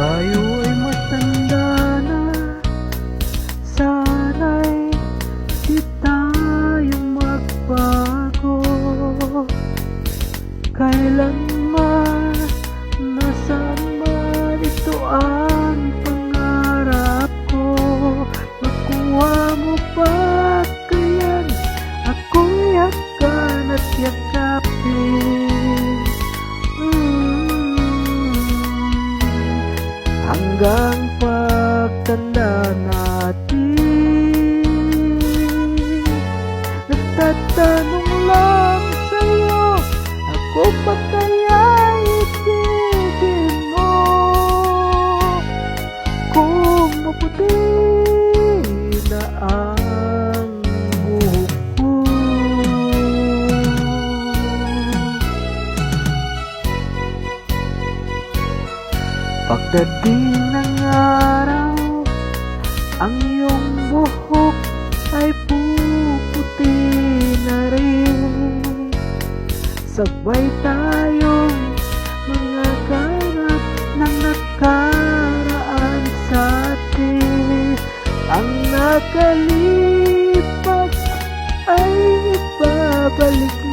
Tayo ay matanda na. Sana'y di tayo magbago. Kailanman Hanggang pagtanda natin. Nagtatanong lang sa'yo Ako pa kaya ibigin mo? Kung maputi na ang Pagdating ng araw Ang iyong buhok ay puputi na rin. Sabay tayong mga ganap ng nakaraan sa atin. Ang nakalipas ay ibabalik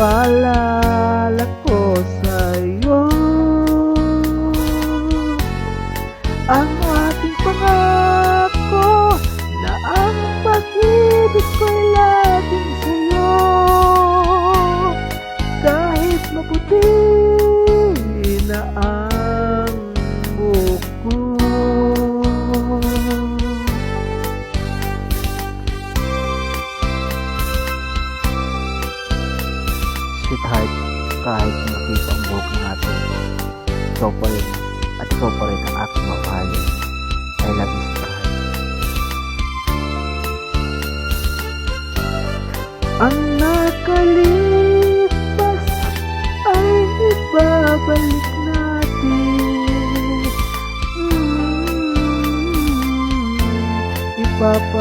Ipapaalala ko sa'yo. Ang ating pangako Sweetheart, kahit makita ang buhok natin, ikaw pa rin at ikaw pa rin ang aking mamahalin. I love you, sweetheart. Ang nakalipas ay ibabalik natin. Mm, ipapaalala ko sa'yo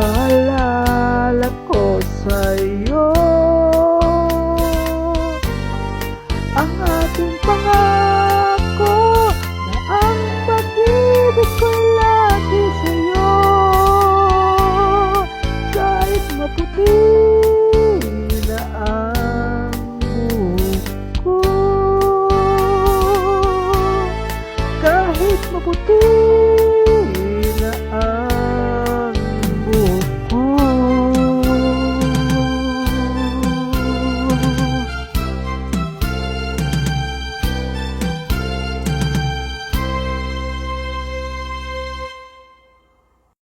Mưa